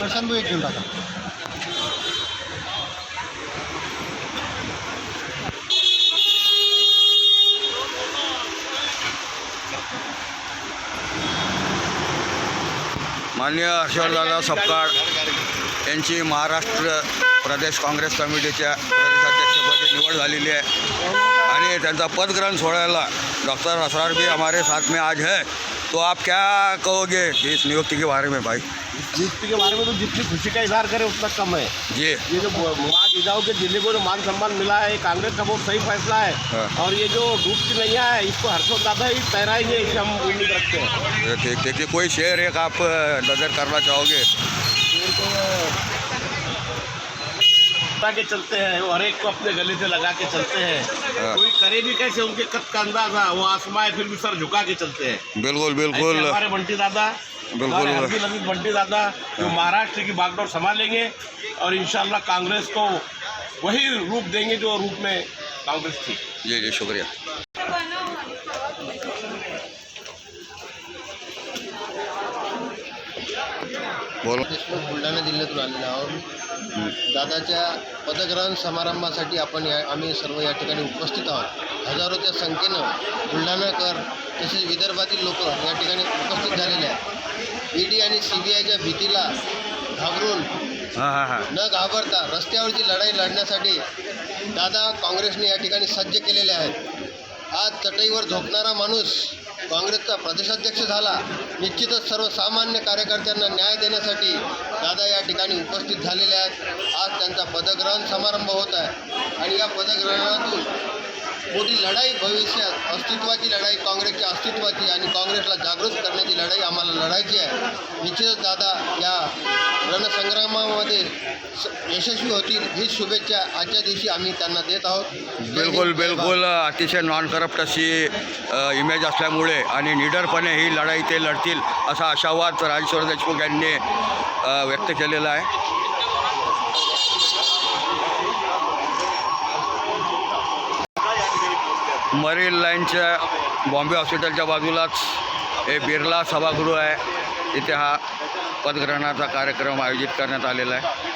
प्रशांत भाऊ एक घेऊन टाका. माननीय हर्षवर्धनराव सपकाळ यांची महाराष्ट्र प्रदेश काँग्रेस कमिटीच्या प्रदेशाध्यक्षपदी निवड झालेली आहे. आणि त्यांचा पदग्रहण सोहळ्याला डॉक्टर असरार भी हमारे साथ में आज है. तो आप क्या कहोगे इस नियुक्ति के बारे में भाई? नियुक्ति के बारे में तो जितनी खुशी का इजहार करें उतना कम है। जी। ये जो माँ गिजाओ के ज़िले को जो मान सम्मान मिला है ये कांग्रेस का बहुत सही फैसला है। हाँ। और ये जो डूबती नैया है इसको हर्षोद दादा ही तैराएँगे इससे हम उम्मीद रखते हैं। ठीक देखिए कोई शेर एक आप नज़र करना चाहोगे? शेर को लगा के चलते हैं वो हर एक को अपने गले से लगा के चलते हैं। हाँ। कोई करे भी कैसे उनके कद का अंदाज़ा वो आसमाए फिर भी सर झुका के चलते हैं। बिल्कुल बिल्कुल। हमारे बंटी दादा बिल्कुल। लगी बंटी दादा जो महाराष्ट्र की बागडोर संभालेंगे और इन कांग्रेस को वही रूप देंगे जो रूप में कांग्रेस थी। जी जी शुक्रिया। बोलो. देशमुख बुलढाणा जिल्ह्यातून आलेलो आहोत. दादाच्या पदग्रहण समारंभासाठी आपण या आम्ही सर्व या ठिकाणी उपस्थित आहोत. हजारोच्या संख्येनं बुलढाणाकर तसेच विदर्भातील लोक या ठिकाणी उपस्थित झालेले आहेत. ईडी आणि सी बी आयच्या भीतीला घाबरून न घाबरता रस्त्यावरची लढाई लढण्यासाठी दादा काँग्रेसने या ठिकाणी सज्ज केलेले आहेत. आज चटईवर झोपणारा माणूस काँग्रेसचा प्रदेशाध्यक्ष झाला निश्चितच सर्वसामान्य कार्यकर्त्यांना न्याय देण्यासाठी दादा या ठिकाणी उपस्थित झालेले आहेत. आज त्यांचा पदग्रहण समारंभ होत आहे. आणि या पदग्रहणातून मोठी लढाई भविष्यात अस्तित्वाची लढाई काँग्रेसच्या अस्तित्वाची आणि काँग्रेसला जागृत करण्याची लढाई आम्हाला लढायची आहे. निश्चितच दादा या रणसंग्रामामध्ये स- यशस्वी होतील ही शुभेच्छा आजच्या दिवशी आम्ही त्यांना देत आहोत. बिलकुल बिलकुल अतिशय नॉन करप्ट अशी इमेज असल्यामुळे आणि निडरपणे ही लढाई ते लढतील असा आशावाद राजेश्वर देशमुख यांनी व्यक्त केलेला आहे. मरीन लाईनच्या बॉम्बे हॉस्पिटलच्या बाजूलाच हे बिर्ला सभागृह आहे. इथे हा पदग्रहणाचा कार्यक्रम आयोजित करण्यात आलेला आहे.